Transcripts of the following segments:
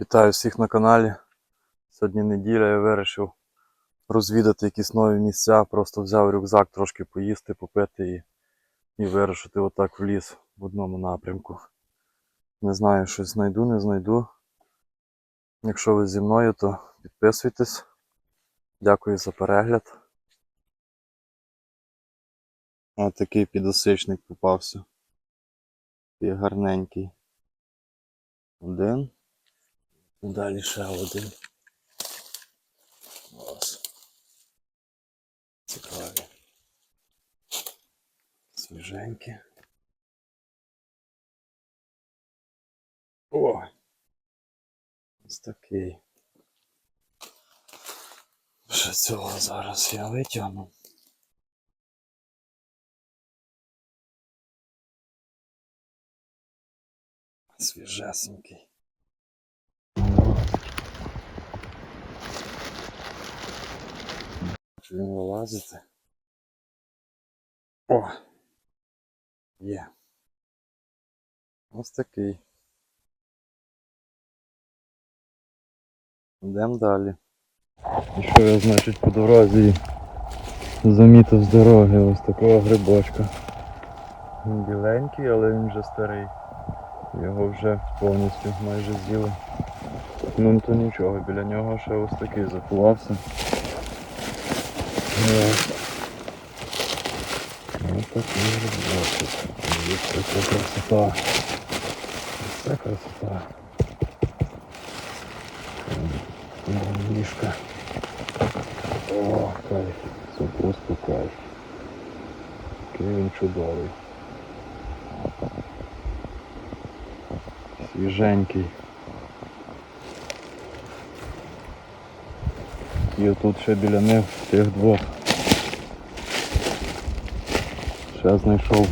Вітаю всіх на каналі. Сьогодні неділя, я вирішив розвідати якісь нові місця. Просто взяв рюкзак трошки поїсти, попити і, і вирушити отак в ліс в одному напрямку. Не знаю, щось знайду, не знайду. Якщо ви зі мною, то підписуйтесь. Дякую за перегляд. Ось такий підосичник попався. Такий гарненький. Один. Далі ще один. Цікаві. Свіженькі. О! Ось такий. Ще цього зараз я витягну. Свіжесенький. Чи він вилазити? О! Є. Ось такий. Йдемо далі. І що я, значить, по дорозі замітив з дороги ось такого грибочка. Він біленький, але він вже старий. Його вже повністю майже з'їли. Ну то нічого, біля нього ще ось такий заховався. Ось такий грибочок. Дивіться, яка красота. Це красота. Мішка. О, кайф. Це просто кайф. Який він чудовий. Свіженький. І отут ще біля них тих двох. Ще знайшов.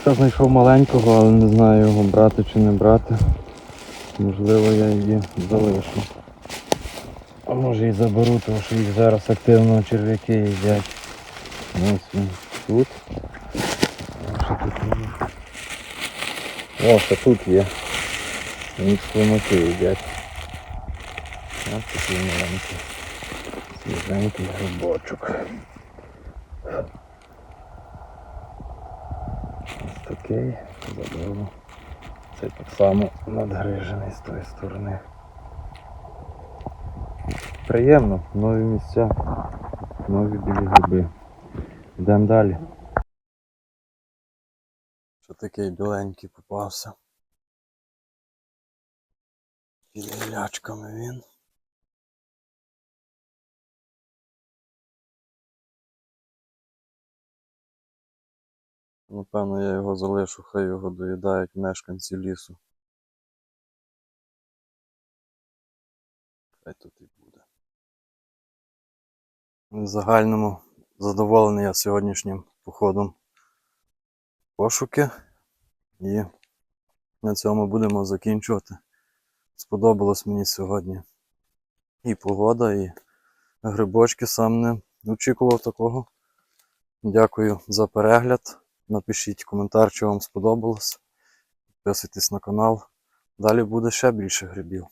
Ще знайшов маленького, але не знаю його брати чи не брати. Можливо я її залишу. А може і заберу, тому що їх зараз активно черв'яки їдять. Ось він тут. А? О, ще тут є. Їх слимаки їдять. Ось такий маленький. Свіженький грибочок. Ось такий. Заберу. Це так само надгрижений з тої сторони. Приємно, нові місця, нові білі гриби. Йдемо далі. Що такий біленький попався. Під гілячками він. Напевно, я його залишу, хай його доїдають мешканці лісу. Хай тут і буде. В загальному задоволений я сьогоднішнім походом пошуки. І на цьому будемо закінчувати. Сподобалось мені сьогодні і погода, і грибочки сам не очікував такого. Дякую за перегляд. Напишіть коментар, що вам сподобалось. Підписуйтесь на канал. Далі буде ще більше грибів.